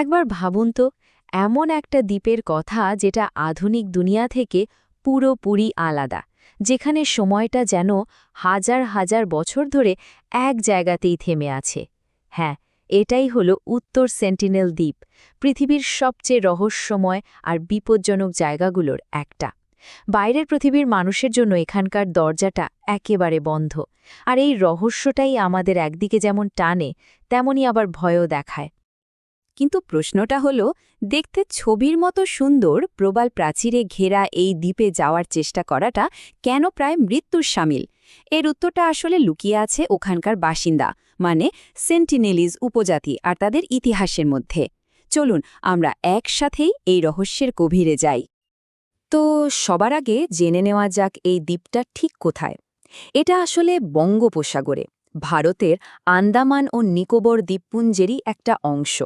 একবার ভাবুন তো, এমন একটা দ্বীপের কথা যেটা আধুনিক দুনিয়া থেকে পুরোপুরি আলাদা, যেখানে সময়টা যেন হাজার হাজার বছর ধরে এক জায়গাতেই থেমে আছে। হ্যাঁ এটাই হলো উত্তর সেন্টিনেল দ্বীপ, পৃথিবীর সবচেয়ে রহস্যময় আর বিপজ্জনক জায়গাগুলোর একটা। বাইরের পৃথিবীর মানুষের জন্য এখানকার দরজাটা একেবারে বন্ধ, আর এই রহস্যটাই আমাদের একদিকে যেমন টানে তেমনই আবার ভয়ও দেখায়। কিন্তু প্রশ্নটা হলো, দেখতে ছবির মতো সুন্দর, প্রবাল প্রাচীরে ঘেরা এই দ্বীপে যাওয়ার চেষ্টা করাটা কেন প্রায় মৃত্যুর সামিল? এর উত্তরটা আসলে লুকিয়ে আছে ওখানকার বাসিন্দা মানে সেন্টিনেলিজ উপজাতি আর তাদের ইতিহাসের মধ্যে। চলুন, আমরা একসাথেই এই রহস্যের গভীরে যাই। তো সবার আগে জেনে নেওয়া যাক এই দ্বীপটা ঠিক কোথায়। এটা আসলে বঙ্গোপসাগরে, ভারতের আন্দামান ও নিকোবর দ্বীপপুঞ্জেরই একটা অংশ।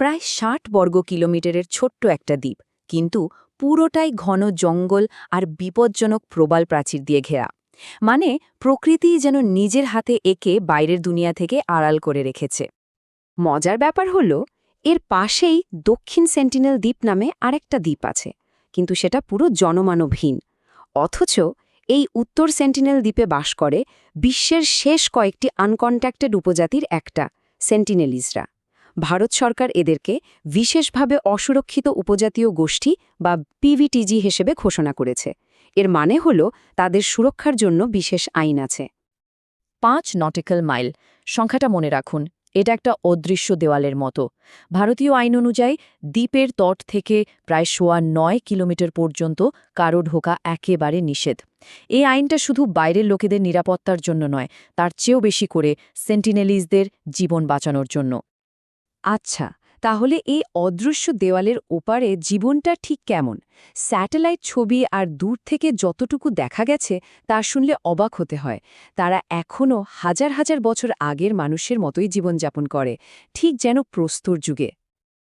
প্রায় ষাট বর্গ কিলোমিটারের ছোট্ট একটা দ্বীপ, কিন্তু পুরোটাই ঘন জঙ্গল আর বিপজ্জনক প্রবাল প্রাচীর দিয়ে ঘেরা। মানে প্রকৃতি যেন নিজের হাতে একে বাইরের দুনিয়া থেকে আড়াল করে রেখেছে। মজার ব্যাপার হল, এর পাশেই দক্ষিণ সেন্টিনেল দ্বীপ নামে আরেকটা দ্বীপ আছে, কিন্তু সেটা পুরো জনমানবহীন। অথচ এই উত্তর সেন্টিনেল দ্বীপে বাস করে বিশ্বের শেষ কয়েকটি আনকন্ট্যাক্টেড উপজাতির একটা সেন্টিনেলিজরা ভারত সরকার এদেরকে বিশেষভাবে অসুরক্ষিত উপজাতীয় গোষ্ঠী বা পিভিটিজি হিসেবে ঘোষণা করেছে। এর মানে হল তাদের সুরক্ষার জন্য বিশেষ আইন আছে। পাঁচ নটিক্যাল মাইল। সংখ্যাটা মনে রাখুন, এটা একটা অদৃশ্য দেওয়ালের মতো। ভারতীয় আইন অনুযায়ী দ্বীপের তট থেকে প্রায় সোয়া নয় কিলোমিটার পর্যন্ত কারও ঢোকা একেবারে নিষেধ। এই আইনটা শুধু বাইরের লোকেদের নিরাপত্তার জন্য নয়, তার চেয়েও বেশি করে সেন্টিনেলিজদের জীবন বাঁচানোর জন্য। আচ্ছা তাহলে এই অদৃশ্য দেওয়ালের ওপারে জীবনটা ঠিক কেমন? স্যাটেলাইট ছবি আর দূর থেকে যতটুকু দেখা গেছে, তা শুনলে অবাক হতে হয়। তারা এখনও হাজার হাজার বছর আগের মানুষের মতোই জীবনযাপন করে, ঠিক যেন প্রস্তর যুগে।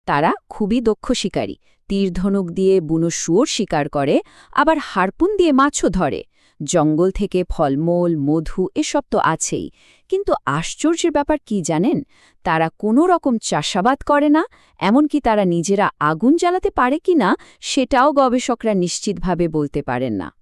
তারা খুবই দক্ষ শিকারী। তীরধনুক দিয়ে বুনো শুয়োর শিকার করে, আবার হারপুন দিয়ে মাছও ধরে। জঙ্গল থেকে ফলমূল, মধু, এসব তো আছেই। কিন্তু আশ্চর্যের ব্যাপার কি জানেন? তারা কোনো রকম চাষাবাদ করে না, এমনকি তারা নিজেরা আগুন জ্বালাতে পারে কি না, সেটাও গবেষকরা নিশ্চিতভাবে বলতে পারেন না।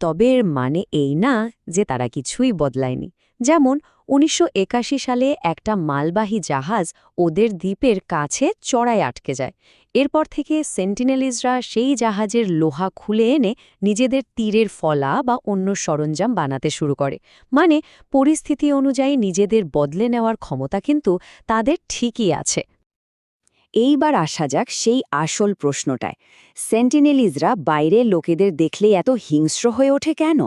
তবে এর মানে এই না যে তারা কিছুই বদলায়নি। যেমন উনিশশো একাশি সালে একটা মালবাহী জাহাজ ওদের দ্বীপের কাছে চড়ায় আটকে যায়। এরপর থেকে সেন্টিনেলিজরা সেই জাহাজের লোহা খুলে এনে নিজেদের তীরের ফলা বা অন্য সরঞ্জাম বানাতে শুরু করে। মানে পরিস্থিতি অনুযায়ী নিজেদের বদলে নেওয়ার ক্ষমতা কিন্তু তাদের ঠিকই আছে। এইবার আসা যাক সেই আসল প্রশ্নটায়। সেন্টিনেলিজরা বাইরের লোকেদের দেখলেই এত হিংস্র হয়ে ওঠে কেন?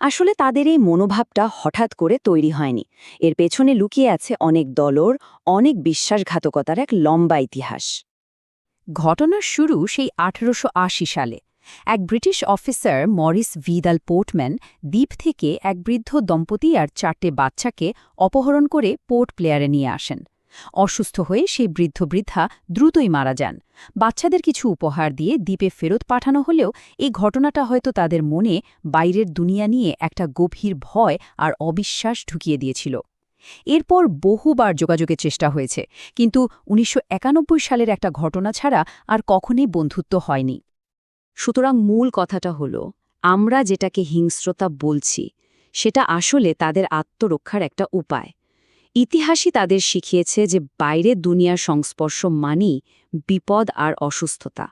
আসলে তাদের এই মনোভাবটা হঠাৎ করে তৈরি হয়নি। এর পেছনে লুকিয়ে আছে অনেক দলর, অনেক বিশ্বাসঘাতকতার এক লম্বা ইতিহাস। ঘটনার শুরু সেই আঠেরোশো সালে। এক British officer Maurice Vidal Portman দ্বীপ থেকে এক বৃদ্ধ দম্পতি আর চারটে বাচ্চাকে অপহরণ করে পোর্ট প্লেয়ারে নিয়ে আসেন। অসুস্থ হয়ে সেই বৃদ্ধ বৃদ্ধা দ্রুতই মারা যান। বাচ্চাদের কিছু উপহার দিয়ে দ্বীপে ফেরত পাঠানো হলেও এই ঘটনাটা হয়তো তাদের মনে বাইরের দুনিয়া নিয়ে একটা গভীর ভয় আর অবিশ্বাস ঢুকিয়ে দিয়েছিল। এরপর বহুবার যোগাযোগের চেষ্টা হয়েছে, কিন্তু উনিশশো একানব্বই সালের একটা ঘটনা ছাড়া আর কখনই বন্ধুত্ব হয়নি। সুতরাং মূল কথাটা হল, আমরা যেটাকে হিংস্রতা বলছি, সেটা আসলে তাদের আত্মরক্ষার একটা উপায়। ইতিহাসই তাদের শিখিয়েছে যে বাইরে দুনিয়ার সংস্পর্শ মানেই বিপদ আর অসুস্থতা।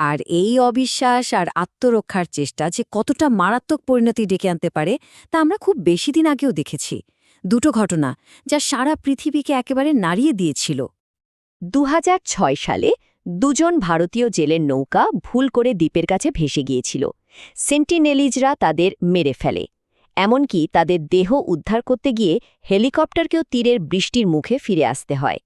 আর এই অবিশ্বাস আর আত্মরক্ষার চেষ্টা যে কতটা মারাত্মক পরিণতি ডেকে আনতে পারে, তা আমরা খুব বেশি দিন আগেও দেখেছি। দুটো ঘটনা যা সারা পৃথিবীকে একেবারে নাড়িয়ে দিয়েছিল। দু হাজার ছয় সালে দুজন ভারতীয় জেলের নৌকা ভুল করে দ্বীপের কাছে ভেসে গিয়েছিল। সেন্টিনেলিজরা তাদের মেরে ফেলে। এমনকি তাদের দেহ উদ্ধার করতে গিয়ে হেলিকপ্টারকেও তীরের বৃষ্টির মুখে ফিরে আসতে হয়।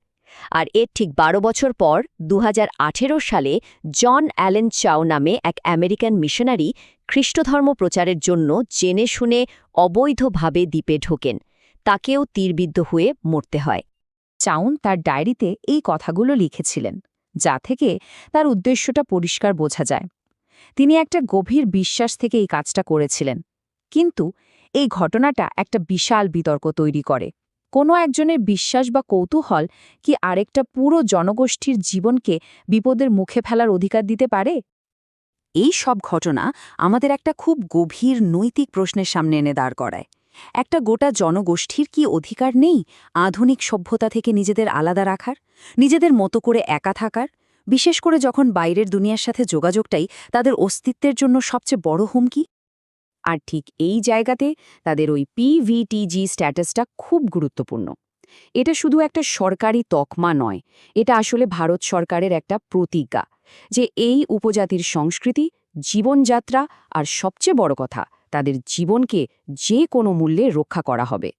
আর এর ঠিক বারো বছর পর দু হাজার আঠেরো সালে জন অ্যালেন চাও নামে এক আমেরিকান মিশনারি খ্রিস্টধর্ম প্রচারের জন্য জেনে শুনে অবৈধভাবে দ্বীপে ঢোকেন। তাকেও তীরবিদ্ধ হয়ে মরতে হয়। চাউন তার ডায়েরিতে এই কথাগুলো লিখেছিলেন, যা থেকে তার উদ্দেশ্যটা পরিষ্কার বোঝা যায়। তিনি একটা গভীর বিশ্বাস থেকে এই কাজটা করেছিলেন। কিন্তু এই ঘটনাটা একটা বিশাল বিতর্ক তৈরি করে। কোনো একজনের বিশ্বাস বা কৌতূহল কি আরেকটা পুরো জনগোষ্ঠীর জীবনকে বিপদের মুখে ফেলার অধিকার দিতে পারে? এই সব ঘটনা আমাদের একটা খুব গভীর নৈতিক প্রশ্নের সামনে এনে দাঁড় করায়। একটা গোটা জনগোষ্ঠীর কি অধিকার নেই আধুনিক সভ্যতা থেকে নিজেদের আলাদা রাখার, নিজেদের মতো করে একা থাকার? বিশেষ করে যখন বাইরের দুনিয়ার সাথে যোগাযোগটাই তাদের অস্তিত্বের জন্য সবচেয়ে বড় হুমকি? আর ঠিক এই জায়গাতে তাদের ওই পিভিটিজি স্ট্যাটাসটা খুব গুরুত্বপূর্ণ। এটা শুধু একটা সরকারি তকমা নয়, এটা আসলে ভারত সরকারের একটা প্রতিজ্ঞা যে এই উপজাতির সংস্কৃতি, জীবনযাত্রা আর সবচেয়ে বড় কথা, তাদের জীবনকে যে কোনো মূল্যে রক্ষা করা হবে।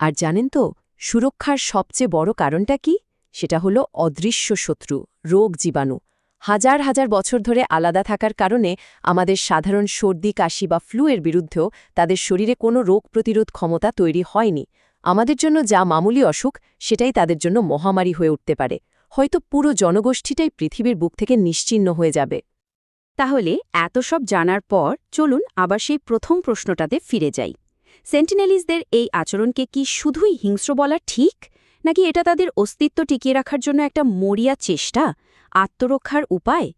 আর জানেন তো, সুরক্ষার সবচেয়ে বড় কারণটা কি? সেটা হলো অদৃশ্য শত্রু, রোগ জীবাণু। হাজার হাজার বছর ধরে আলাদা থাকার কারণে আমাদের সাধারণ সর্দি, কাশি বা ফ্লুয়ের বিরুদ্ধেও তাদের শরীরে কোনো রোগ প্রতিরোধ ক্ষমতা তৈরি হয়নি। আমাদের জন্য যা মামুলি অসুখ, সেটাই তাদের জন্য মহামারী হয়ে উঠতে পারে। হয়তো পুরো জনগোষ্ঠীটাই পৃথিবীর বুক থেকে নিশ্চিন্ন হয়ে যাবে। তাহলে এত সব জানার পর চলুন আবার সেই প্রথম প্রশ্নটাতে ফিরে যাই। সেন্টিনেলিসদের এই আচরণকে কি শুধুই হিংস্র বলা ঠিক? নাকি এটা তাদের অস্তিত্ব টিকিয়ে রাখার জন্য একটা মরিয়া চেষ্টা? আত্মরক্ষার উপায়?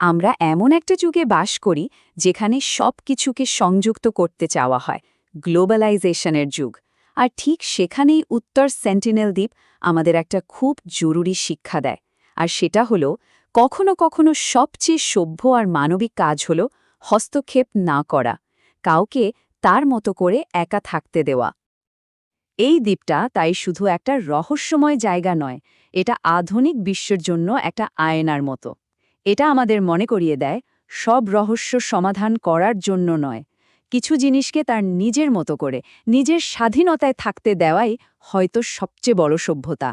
আমরা এমন একটা যুগে বাস করি যেখানে সব কিছুকে সংযুক্ত করতে চাওয়া হয়, গ্লোবালাইজেশনের যুগ। আর ঠিক সেখানেই উত্তর সেন্টিনেল দ্বীপ আমাদের একটা খুব জরুরি শিক্ষা দেয়। আর সেটা হলো, কখনো কখনো সবচেয়ে সভ্য আর মানবিক কাজ হল হস্তক্ষেপ না করা, কাউকে তার মতো করে একা থাকতে দেওয়া। এই দ্বীপটা তাই শুধু একটা রহস্যময় জায়গা নয়, এটা আধুনিক বিশ্বের জন্য একটা আয়নার মতো। এটা আমাদের মনে করিয়ে দেয়, সব রহস্য সমাধান করার জন্য নয়। কিছু জিনিসকে তার নিজের মতো করে, নিজের স্বাধীনতায় থাকতে দেওয়াই হয়তো সবচেয়ে বড় সভ্যতা।